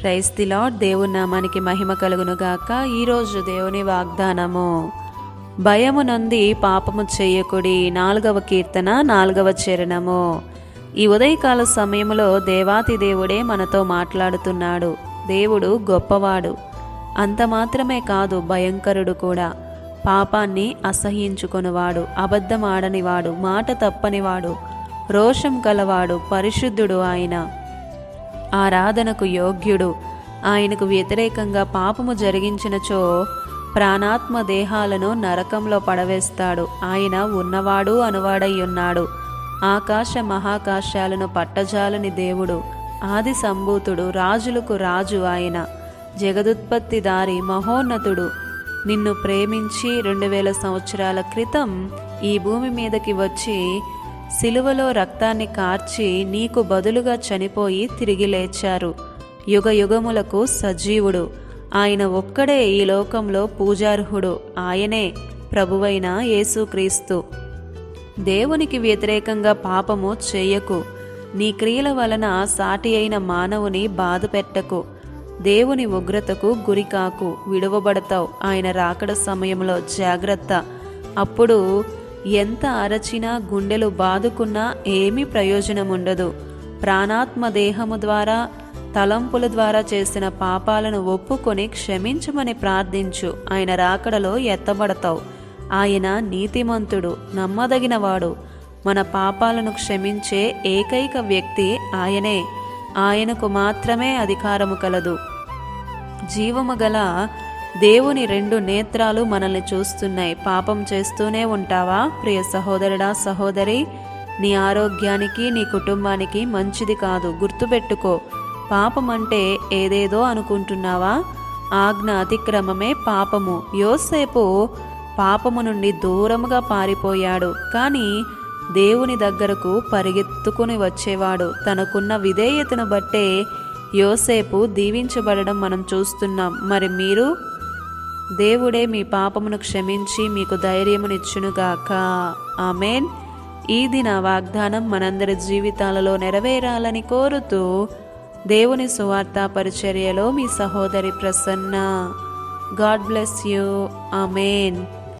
Price the lord దేవుని నామానికి మహిమ కలుగును గాక ఈరోజు దేవుని వాగ్దానము భయము నొంది పాపము చేయకుడి నాలుగవ కీర్తన నాలుగవ చరణము. ఈ ఉదయకాల సమయంలో దేవాతి దేవుడే మనతో మాట్లాడుతున్నాడు. దేవుడు గొప్పవాడు. అంత మాత్రమే కాదు భయంకరుడు కూడా. పాపాన్ని అసహ్యించుకొనివాడు అబద్ధమాడనివాడు మాట తప్పనివాడు రోషం కలవాడు పరిశుద్ధుడు ఆయన. ఆరాధనకు యోగ్యుడు. ఆయనకు వ్యతిరేకంగా పాపము జరిగించినచో ప్రాణాత్మ దేహాలను నరకంలో పడవేస్తాడు. ఆయన ఉన్నవాడు అనువాడై ఉన్నాడు ఆకాశ మహాకాశాలను పట్టజాలని దేవుడు. ఆది సంభూతుడు రాజులకు రాజు ఆయన. జగదుత్పత్తిదారి మహోన్నతుడు. నిన్ను ప్రేమించి రెండు వేల సంవత్సరాల క్రితం ఈ భూమి మీదకి వచ్చి సిలువలో రక్తాన్ని కార్చి నీకు బదులుగా చనిపోయి తిరిగి లేచారు. యుగ యుగములకు సజీవుడు. ఆయన ఒక్కడే ఈ లోకంలో పూజార్హుడు. ఆయనే ప్రభువైన యేసుక్రీస్తు. దేవునికి వ్యతిరేకంగా పాపము చేయకు. నీ క్రియల వలన సాటి అయిన మానవుని బాధ పెట్టకు దేవుని ఉగ్రతకు గురికాకు. విడువబడతావు. ఆయన రాకడ సమయంలో జాగ్రత్త. అప్పుడు ఎంత అరచినా గుండెలు బాదుకున్నా ఏమీ ప్రయోజనం ఉండదు ప్రాణాత్మ దేహము ద్వారా తలంపుల ద్వారా చేసిన పాపాలను ఒప్పుకొని క్షమించమని ప్రార్థించు. ఆయన రాకడలో ఎత్తబడతావు. ఆయన నీతిమంతుడు నమ్మదగినవాడు. మన పాపాలను క్షమించే ఏకైక వ్యక్తి ఆయనే. ఆయనకు మాత్రమే అధికారము కలదు. జీవము గల దేవుని రెండు నేత్రాలు మనల్ని చూస్తున్నాయి. పాపం చేస్తూనే ఉంటావా? ప్రియ సహోదరుడా సహోదరి నీ ఆరోగ్యానికి నీ కుటుంబానికి మంచిది కాదు. గుర్తుపెట్టుకో పాపం అంటే ఏదేదో అనుకుంటున్నావా? ఆజ్ఞ అతిక్రమమే పాపము. యోసేపు పాపము నుండి దూరముగా పారిపోయాడు. కానీ దేవుని దగ్గరకు పరిగెత్తుకుని వచ్చేవాడు. తనకున్న విధేయతను బట్టే యోసేపు దీవించబడడం మనం చూస్తున్నాం. మరి మీరు? దేవుడే మీ పాపమును క్షమించి మీకు ధైర్యమునిచ్చునుగాక ఆమెన్. ఈ దిన వాగ్దానం మనందరి జీవితాలలో నెరవేరాలని కోరుతూ దేవుని సువార్త పరిచర్యలో మీ సహోదరి Prasanna. God bless you. Amen.